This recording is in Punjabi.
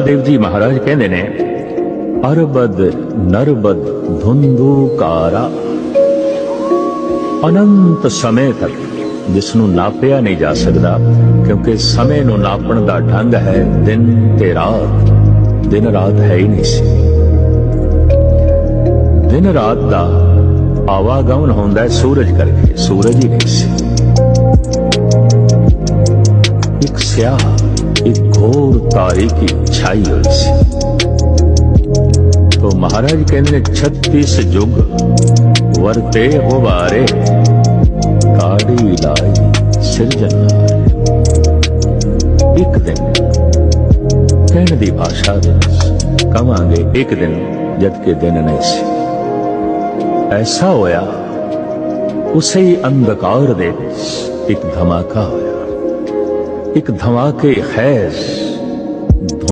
ਦੇਵ ਜੀ ਮਹਾਰਾਜ ਕਹਿੰਦੇ ਨੇ, ਅਰਬਦ ਨਰਬਦ ਧੁੰਦੂਕਾਰਾ ਅਨੰਤ ਸਮੇਂ ਤੱਕ ਜਿਸ ਨੂੰ ਨਾਪਿਆ ਨਹੀਂ ਜਾ ਸਕਦਾ, ਕਿਉਂਕਿ ਸਮੇਂ ਨੂੰ ਨਾਪਣ ਦਾ ਢੰਗ ਹੈ ਦਿਨ ਤੇ ਰਾਤ, ਦਿਨ ਰਾਤ ਹੈ ਹੀ ਨਹੀਂ ਸੀ। ਦਿਨ ਰਾਤ ਦਾ ਆਵਾਗਮਨ ਹੁੰਦਾ ਹੈ ਸੂਰਜ ਕਰਕੇ, ਸੂਰਜ ਹੀ ਨਹੀਂ ਸੀ। ਇੱਕ ਸਿਆਹ ਇੱਕ ਘੋਰ ਤਾਰੀਕੀ ਛਾਈ ਹੋਈ ਸੀ ਤੋ ਮਹਾਰਾਜ ਕਹਿੰਦੇ ਨੇ 36 ਯੁੱਗ ਵਰਤੇ ਹੋਵਾਰੇ ਕਾੜੀ ਲਾਈ ਸਿਰਜਣਹਾਰੇ ਇੱਕ ਦਿਨ ਕਹਿਣ ਦੀ ਭਾਸ਼ਾ ਵਿੱਚ ਕਵਾਂਗੇ ਇੱਕ ਦਿਨ ਜਦ ਕਿ ਦਿਨ ਨਹੀਂ ਸੀ ਐਸਾ ਹੋਇਆ ਉਸੇ ਹੀ ਅੰਧਕਾਰ ਦੇ ਵਿੱਚ ਇੱਕ ਧਮਾਕਾ ਹੋਇਆ ਇੱਕ ਧਮਾਕੇ ਖੈਜ਼